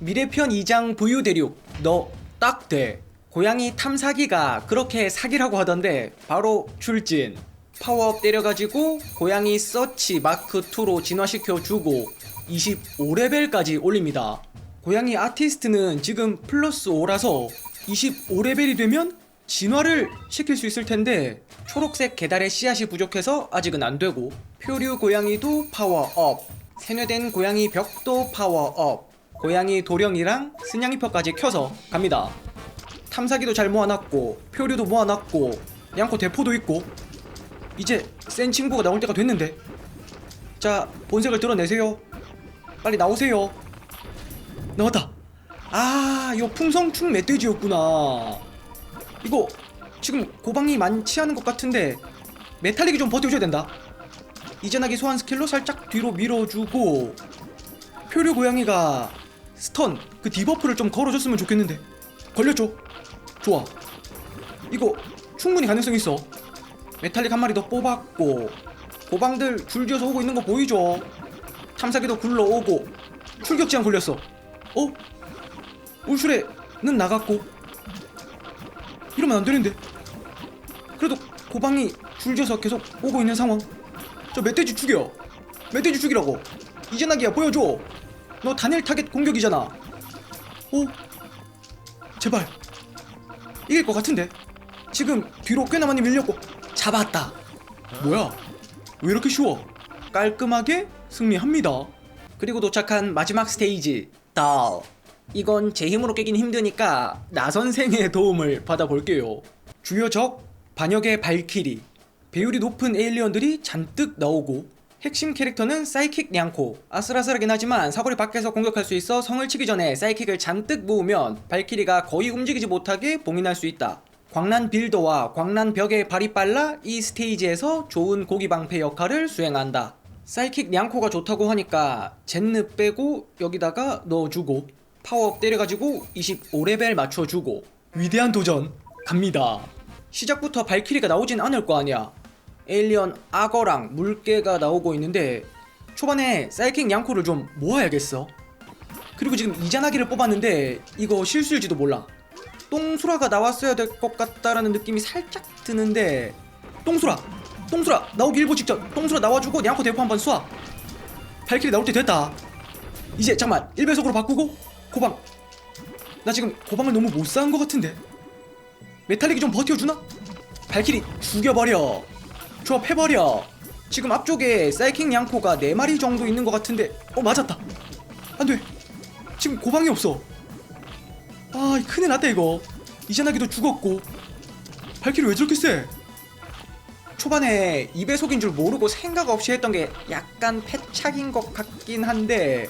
미래편 2장 부유 대륙 너 딱 돼. 고양이 탐사기가 그렇게 사기라고 하던데 바로 출진. 파워업 때려가지고 고양이 서치 마크 2로 진화시켜 주고 25레벨까지 올립니다. 고양이 아티스트는 지금 플러스 5라서 25레벨이 되면 진화를 시킬 수 있을 텐데 초록색 계달의 씨앗이 부족해서 아직은 안 되고 표류 고양이도 파워업 세뇌된 고양이 벽도 파워업 고양이 도령이랑 스냥이퍼까지 켜서 갑니다. 탐사기도 잘 모아놨고 표류도 모아놨고 양코 대포도 있고. 이제 센 친구가 나올 때가 됐는데. 자 본색을 드러내세요. 빨리 나오세요. 나왔다. 아 이거 풍성충 멧돼지였구나. 이거 지금 고방이 많지 않은 것 같은데 메탈릭이 좀 버텨줘야 된다. 이전하기 소환 스킬로 살짝 뒤로 밀어주고 표류 고양이가 스턴 그 디버프를 좀 걸어줬으면 좋겠는데. 걸렸죠? 좋아. 이거 충분히 가능성 있어. 메탈릭 한 마리 더 뽑았고 고방들 줄지어서 오고 있는 거 보이죠? 탐사기도 굴러오고 출격 제한 걸렸어. 어? 울슈레는 나갔고. 이러면 안 되는데. 그래도 고방이 줄지어서 계속 오고 있는 상황. 저 멧돼지 죽여. 멧돼지 죽이라고. 이재나기야 보여줘 너 단일 타겟 공격이잖아. 오 제발. 이길 것 같은데? 지금 뒤로 꽤나 많이 밀렸고. 잡았다. 뭐야? 왜 이렇게 쉬워? 깔끔하게 승리합니다. 그리고 도착한 마지막 스테이지. 달 이건 제 힘으로 깨긴 힘드니까 나 선생의 도움을 받아볼게요. 주요 적 반역의 발키리. 배율이 높은 에일리언들이 잔뜩 나오고 핵심 캐릭터는 사이킥 냥코. 아슬아슬하긴 하지만 사거리 밖에서 공격할 수 있어 성을 치기 전에 사이킥을 잔뜩 모으면 발키리가 거의 움직이지 못하게 봉인할 수 있다. 광란 빌더와 광란 벽의 발이 빨라 이 스테이지에서 좋은 고기 방패 역할을 수행한다. 사이킥 냥코가 좋다고 하니까 젠느 빼고 여기다가 넣어주고 파워업 때려가지고 25레벨 맞춰주고 위대한 도전 갑니다. 시작부터 발키리가 나오진 않을 거 아니야 에일리언 악어랑 물개가 나오고 있는데 초반에 사이킥 양코를 좀 모아야겠어. 그리고 지금 이자나기를 뽑았는데 이거 실수일지도 몰라. 똥수라가 나왔어야 될 것 같다라는 느낌이 살짝 드는데 똥수라 똥수라 나오기 일보 직전 똥수라 나와주고 냥코 대포 한번 쏴. 발키리 나올 때 됐다. 이제 잠만 1배속으로 바꾸고 고방. 나 지금 고방을 너무 못 쌓은 것 같은데. 메탈릭이 좀 버텨주나? 발키리 죽여버려 조합해버려. 지금 앞쪽에 사이킹 양코가 4마리 정도 있는 것 같은데 어 맞았다. 안돼. 지금 고방이 없어. 아 큰일 났다 이거. 이자나기도 죽었고. 발키리 왜 저렇게 세? 초반에 2배속인 줄 모르고 생각 없이 했던 게 약간 패착인 것 같긴 한데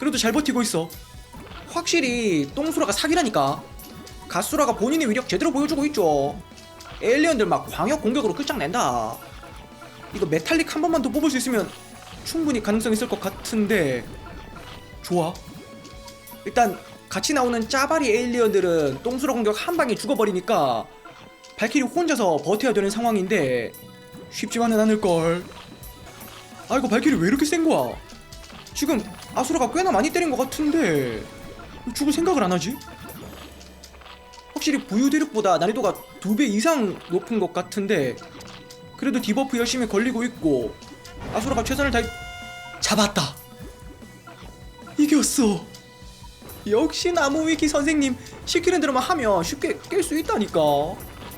그래도 잘 버티고 있어. 확실히 똥수라가 사기라니까. 가수라가 본인의 위력 제대로 보여주고 있죠 에일리언들 막 광역 공격으로 끝장낸다. 이거 메탈릭 한 번만 더 뽑을 수 있으면 충분히 가능성 있을 것 같은데. 좋아. 일단 같이 나오는 짜바리 에일리언들은 똥수라 공격 한 방에 죽어버리니까 발키리 혼자서 버텨야 되는 상황인데 쉽지만은 않을걸. 아 이거 발키리 왜 이렇게 센 거야? 지금 아수라가 꽤나 많이 때린 것 같은데 왜 죽을 생각을 안 하지? 확실히 부유 대륙보다 난이도가 두 배 이상 높은 것 같은데 그래도 디버프 열심히 걸리고 있고 아수라가 최선을 다해 잡았다. 이겼어. 역시 나무위키 선생님 시키는 대로만 하면 쉽게 깰 수 있다니까.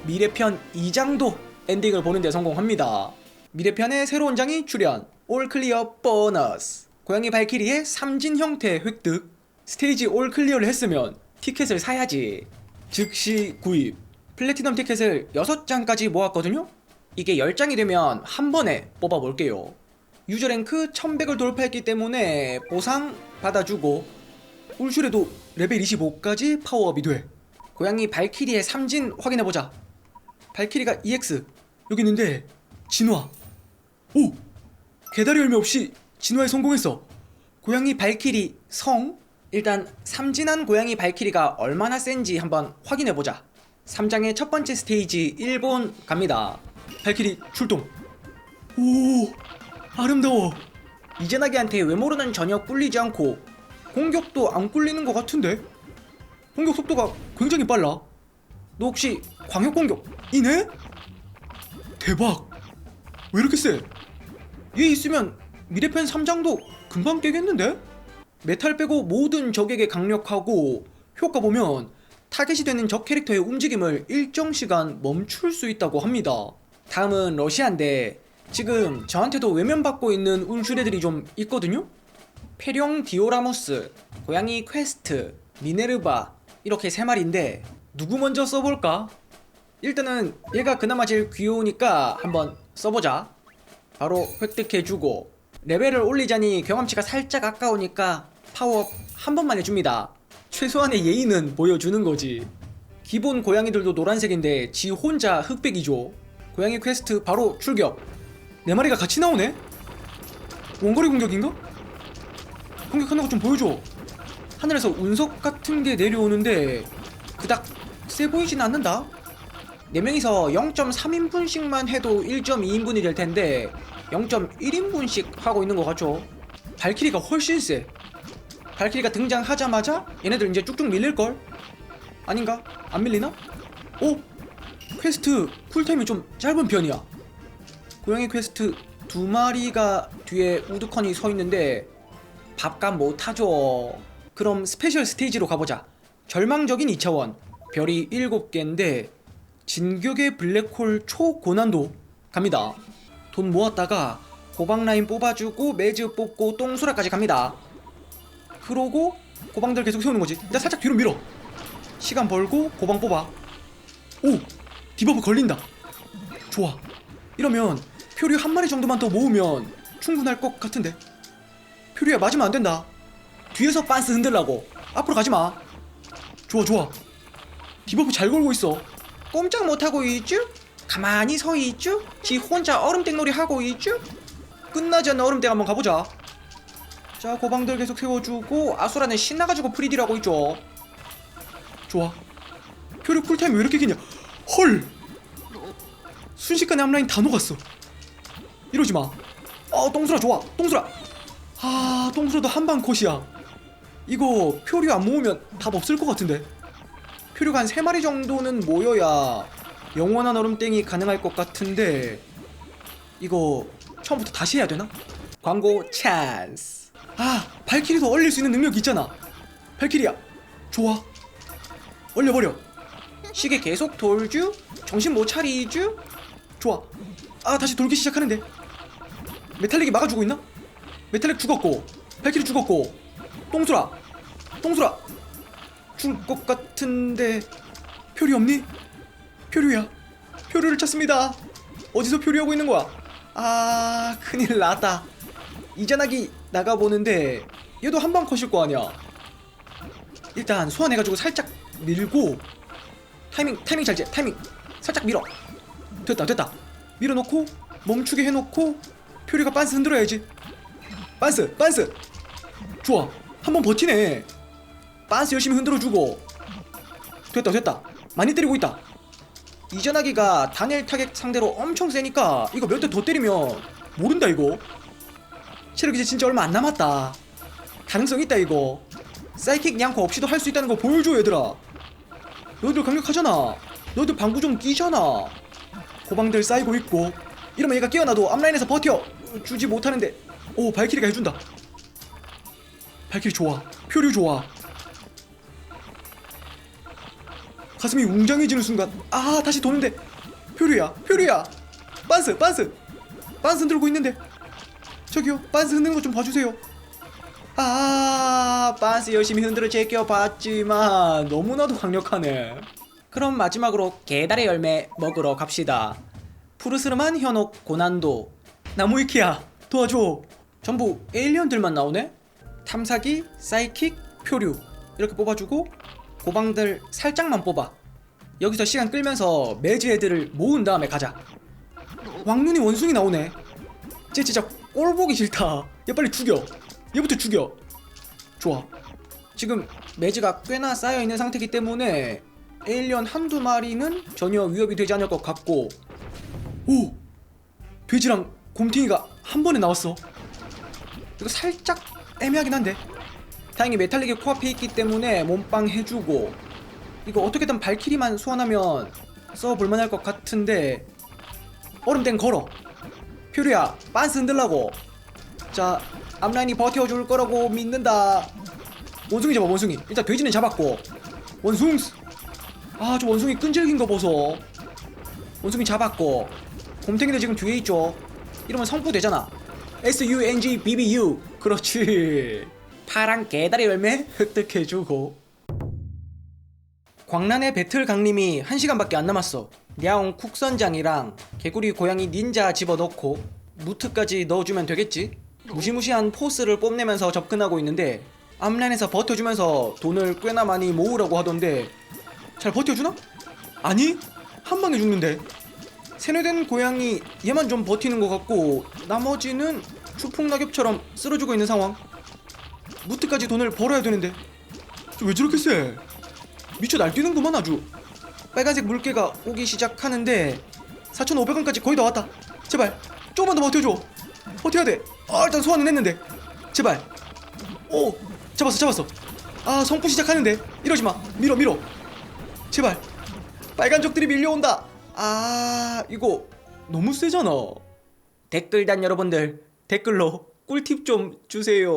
미래편 2장도 엔딩을 보는데 성공합니다. 미래편의 새로운 장이 출연. 올 클리어 보너스 고양이 발키리의 삼진 형태 획득. 스테이지 올 클리어를 했으면 티켓을 사야지 즉시 구입. 플래티넘 티켓을 6장까지 모았거든요? 이게 10장이 되면 한 번에 뽑아볼게요. 유저 랭크 1100을 돌파했기 때문에 보상 받아주고 울슈레도 레벨 25까지 파워업이 돼. 고양이 발키리의 삼진 확인해보자. 발키리가 EX 여기 있는데 진화. 오! 개다리 열매 없이 진화에 성공했어. 고양이 발키리 성 일단 삼진한 고양이 발키리가 얼마나 센지 한번 확인해보자 3장의 첫 번째 스테이지 일본 갑니다 발키리 출동 오 아름다워 이제나기한테 외모로는 전혀 꿀리지 않고 공격도 안 꿀리는 것 같은데? 공격 속도가 굉장히 빨라. 너 혹시 광역 공격 이네? 대박! 왜 이렇게 세? 얘 있으면 미래편 3장도 금방 깨겠는데? 메탈 빼고 모든 적에게 강력하고 효과 보면 타겟이 되는 적 캐릭터의 움직임을 일정 시간 멈출 수 있다고 합니다. 다음은 러시아인데 지금 저한테도 외면받고 있는 운수레들이 좀 있거든요? 페룡 디오라무스, 고양이 퀘스트, 미네르바 이렇게 세 마리인데 누구 먼저 써볼까? 일단은 얘가 그나마 제일 귀여우니까 한번 써보자. 바로 획득해주고 레벨을 올리자니 경험치가 살짝 아까우니까 파워업 한 번만 해줍니다. 최소한의 예의는 보여주는 거지. 기본 고양이들도 노란색인데 지 혼자 흑백이죠. 고양이 퀘스트 바로 출격. 네 마리가 같이 나오네? 원거리 공격인가? 공격하는 거 좀 보여줘. 하늘에서 운석 같은 게 내려오는데 그닥 세 보이진 않는다. 4명이서 0.3인분씩만 해도 1.2인분이 될 텐데 0.1인분씩 하고 있는 것 같죠? 발키리가 훨씬 세. 발키리가 등장하자마자 얘네들 이제 쭉쭉 밀릴걸? 아닌가? 안 밀리나? 오! 퀘스트 쿨타임이 좀 짧은 편이야. 고양이 퀘스트 두 마리가 뒤에 우두커니 서 있는데 밥값 못하죠. 그럼 스페셜 스테이지로 가보자. 절망적인 2차원 별이 7개인데 진격의 블랙홀 초고난도 갑니다. 돈 모았다가 고방 라인 뽑아주고 매즈 뽑고 똥수라까지 갑니다. 그러고 고방들 계속 세우는 거지. 나 살짝 뒤로 밀어. 시간 벌고 고방 뽑아. 오! 디버프 걸린다. 좋아. 이러면 표류 한 마리 정도만 더 모으면 충분할 것 같은데. 표류야 맞으면 안 된다. 뒤에서 빤스 흔들라고. 앞으로 가지 마. 좋아 좋아. 디버프 잘 걸고 있어. 꼼짝 못하고 있쥬? 가만히 서 있쥬? 지 혼자 얼음땡 놀이 하고 있쥬? 끝나지 않는 얼음땡 한번 가보자. 자 고방들 계속 세워주고 아수라는 신나가지고 프리딜 하고 있죠. 좋아. 표류 쿨타임이 왜 이렇게 기냐? 헐. 순식간에 앞라인 다 녹았어. 이러지 마. 어 똥수라 좋아. 똥수라. 아 똥수라도 한방 컷이야. 이거 표류 안 모으면 답 없을 것 같은데. 표류가 한 3마리 정도는 모여야 영원한 얼음땡이 가능할 것 같은데 이거 처음부터 다시 해야 되나? 광고 찬스. 아 발키리도 얼릴 수 있는 능력이 있잖아. 발키리야 좋아. 얼려버려. 시계 계속 돌쥬? 정신 못 차리쥬? 좋아. 아 다시 돌기 시작하는데. 메탈릭이 막아주고 있나? 메탈릭 죽었고 발키리 죽었고. 똥수라 똥수라. 줄것 같은데. 표류 없니? 표류야? 표류를 찾습니다. 어디서 표류하고 있는 거야? 아 큰일 났다. 이전하기 나가보는데 얘도 한 방 컷일 거 아니야. 일단 소환해가지고 살짝 밀고 타이밍 타이밍 잘 재 타이밍 살짝 밀어. 됐다 됐다. 밀어놓고 멈추게 해놓고 표류가 빤스 흔들어야지. 빤스 빤스. 좋아. 한 번 버티네. 빤스 열심히 흔들어주고. 됐다 됐다. 많이 때리고 있다 이전하기가 단일 타겟 상대로 엄청 세니까 이거 몇 대 더 때리면 모른다 이거. 체력 이제 진짜 얼마 안 남았다. 가능성 있다 이거. 사이킥 양코 없이도 할 수 있다는 거 보여줘 얘들아. 너희들 강력하잖아. 너희들 방구 좀 끼잖아. 고방들 쌓이고 있고. 이러면 얘가 깨어나도 앞라인에서 버텨. 주지 못하는데. 오 발키리가 해준다. 발키리 좋아. 표류 좋아 가슴이 웅장해지는 순간 아 다시 도는데. 표류야 표류야. 빤스 빤스. 빤스 흔들고 있는데. 저기요 빤스 흔드는 거좀 봐주세요. 아 빤스 열심히 흔들어 제껴봤지만 너무나도 강력하네. 그럼 마지막으로 개달의 열매 먹으러 갑시다. 푸르스름한 현혹 고난도. 나무위키야 도와줘. 전부 에일리언들만 나오네? 탐사기 사이킥 표류. 이렇게 뽑아주고 고방들 살짝만 뽑아. 여기서 시간 끌면서 매즈 애들을 모은 다음에 가자. 왕눈이 원숭이 나오네. 쟤 진짜 꼴 보기 싫다. 얘 빨리 죽여. 얘부터 죽여. 좋아. 지금 매즈가 꽤나 쌓여있는 상태이기 때문에 에일리언 한두 마리는 전혀 위협이 되지 않을 것 같고. 오! 돼지랑 곰탱이가 한 번에 나왔어. 이거 살짝 애매하긴 한데 다행히 메탈릭이 코앞에 있기 때문에 몸빵 해주고 이거 어떻게든 발키리만 소환하면 써볼만 할 것 같은데 얼음땡 걸어. 퓨리야 빤스 흔들라고. 자 앞라인이 버텨줄 거라고 믿는다. 원숭이 잡아 원숭이. 일단 돼지는 잡았고. 원숭스. 아저 원숭이 끈질긴 거 보소. 원숭이 잡았고. 곰탱이들 지금 뒤에 있죠. 이러면 성부 되잖아. S-U-N-G-B-B-U 그렇지 파란 개다리 열매 획득해주고 광란의 배틀 강림이 1시간밖에 안 남았어 냐옹 쿡선장이랑 개구리 고양이 닌자 집어넣고 무트까지 넣어주면 되겠지? 무시무시한 포스를 뽐내면서 접근하고 있는데 앞라인에서 버텨주면서 돈을 꽤나 많이 모으라고 하던데 잘 버텨주나? 아니 한 방에 죽는데 세뇌된 고양이 얘만 좀 버티는 것 같고 나머지는 추풍낙엽처럼 쓰러지고 있는 상황 무트까지 돈을 벌어야 되는데. 저왜 저렇게 세? 미쳐 날뛰는구만 아주. 빨간색 물개가 오기 시작하는데 4,500원까지 거의 다 왔다. 제발 조금만 더 버텨줘. 버텨야 돼 아 일단 소환은 했는데. 제발. 오 잡았어 잡았어. 아 성부 시작하는데. 이러지마. 밀어 밀어. 제발. 빨간 적들이 밀려온다. 아 이거 너무 세잖아. 댓글단 여러분들 댓글로 꿀팁 좀 주세요